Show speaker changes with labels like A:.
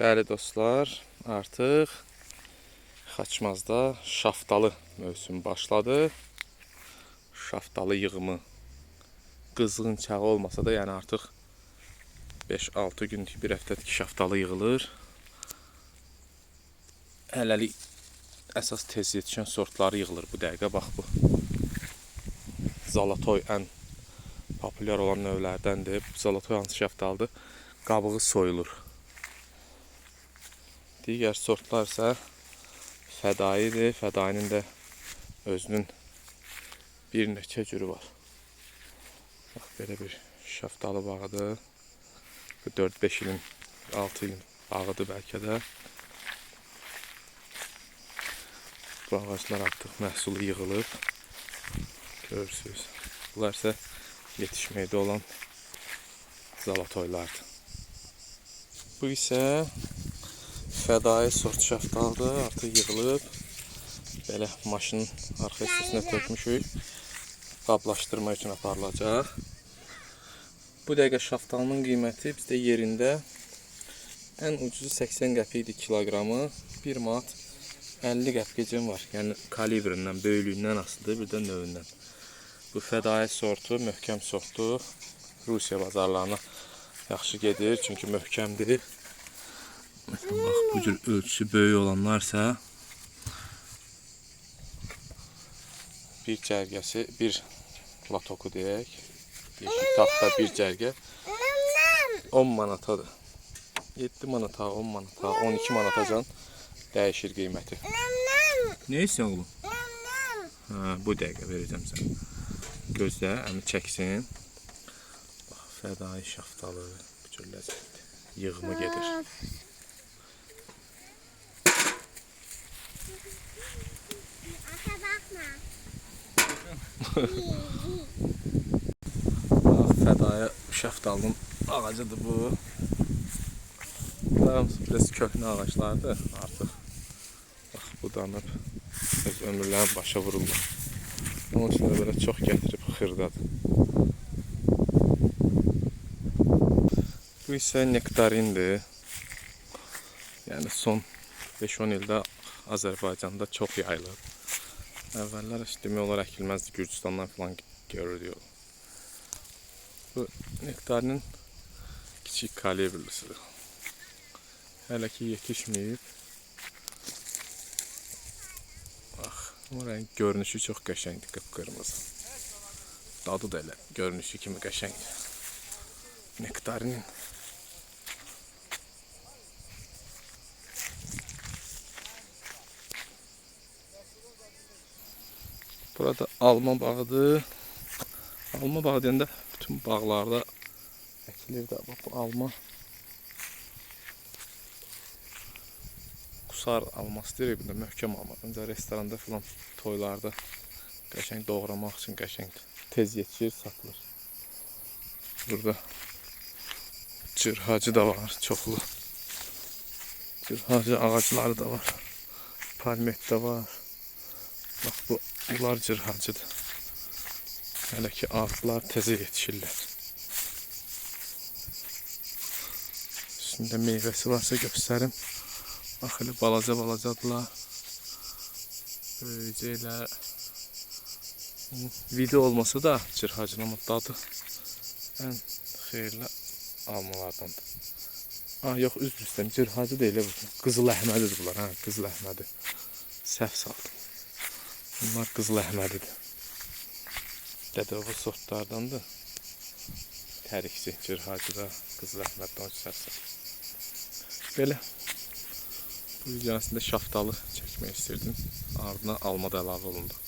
A: Bəli dostlar, artıq Xaçmazda şaftalı mövsümü başladı. Şaftalı yığımı qızğın çağı olmasa da, yəni artıq 5-6 gündür, bir həftədir ki, şaftalı yığılır. Hələlik əsas tez yetişən sortları yığılır bu dəqiqə. Bax bu. Zalatoy ən populyar olan növlərdəndir. Zalatoy hansı şaftalıdır? Qabığı soyulur. Digər sortlar isə fədaidir. Fədainin də özünün bir neçə cürü var. Bax belə bir şaftalı bağıdır. Bu 4-5 ilin, 6 ilin bağıdır bəlkə də. Bu ağaclar artıq məhsulu yığılıb. Görürsünüz. Bunlar isə yetişməkdə olan zalatoylardır. Bu isə fədai sort şaftalıdır. Artıq yığılıb. Belə maşının arxa hissəsinə tökmüşük. Qablaşdırma üçün aparılacaq. Bu dəqiqə şaftalının qiyməti bizdə yerində ən ucuzu 80 qəpikdir kiloqramı. 1 manat 50 qəpikəcən var. Yəni kalibrindən, böyüklüyündən asılıdır, bir də növündən. Bu fədai sortu, möhkəm sortdur. Rusiya bazarlarına yaxşı gedir, çünki möhkəmdir. Bax bu cür ölçüsü böyük olanlarsa bir cərgəsi, bir latoku deyək. Yeşil taxta bir cərgə 10 manatadır. 7 manata, 10 manata, 12 manatacan dəyişir qiyməti. Nə istəyirsən oğlum? Hə, bu dəqiqə verəcəm sənə. Gözlə, əmi çəksin. Bax, fədai şaftalı, cür ləzzətli. Yığımı gedir. Bax, fədai şaftalının ağacıdır bu. Bunlar hamısı biraz köhnə ağaclardır artıq. Bax, budanıb öz ömürlərini başa vururlar. Onun üçün də belə çox gətirib xırdadır. Bu isə nektarindir. Yəni son 5-10 ildə Azərbaycanda çox yayılıb. Əvvəllər heç demək olar əkilməzdi. Gürcüstandan falan görürdük. o. Bu nektarinin kiçik kalibrlisidir. Hələ ki yetişməyib. Bax, bu rəng görünüşü çox qəşəngdir, qıpqırmızı. Dadı da elə görünüşü kimi qəşəngdir. Nektarinin Burada alma bağıdır. Alma bağı deyəndə bütün bağlarda əkilir də bu alma. Qusar alması deyirik bunda möhkəm alma. Öncə restoranda falan toylarda qəşəng doğramaq üçün qəşəngdir. Tez yetişir, satılır. Burada cırhacı da var çoxlu. Cırhacı ağacları da var. Palmet de var. Bax bu bunlar cırhacıdır. Hələ ki ağlar təzə yetişirlər. Üstündə meyvəsi varsa göstərim. Bax elə balaca balacadılar. Böyücəklər. Video olmasa da cırhacın amma dadı ən xeyirli almalardandır. Ah yox üzr istəyirəm. Cırhacı deyil bu. Qızıl əhmədidir bunlar. Hə, qızıl əhmədi. Səhv saldım. Bunlar qızıl əhmədidir. Dədəvi sortlardandır. Tərikçi, cırhacı da qızıl əhməddən uçarsa. Belə. Bu videonun əslində şaftalı çəkmək istirdim. Ardına alma da əlavə olundu.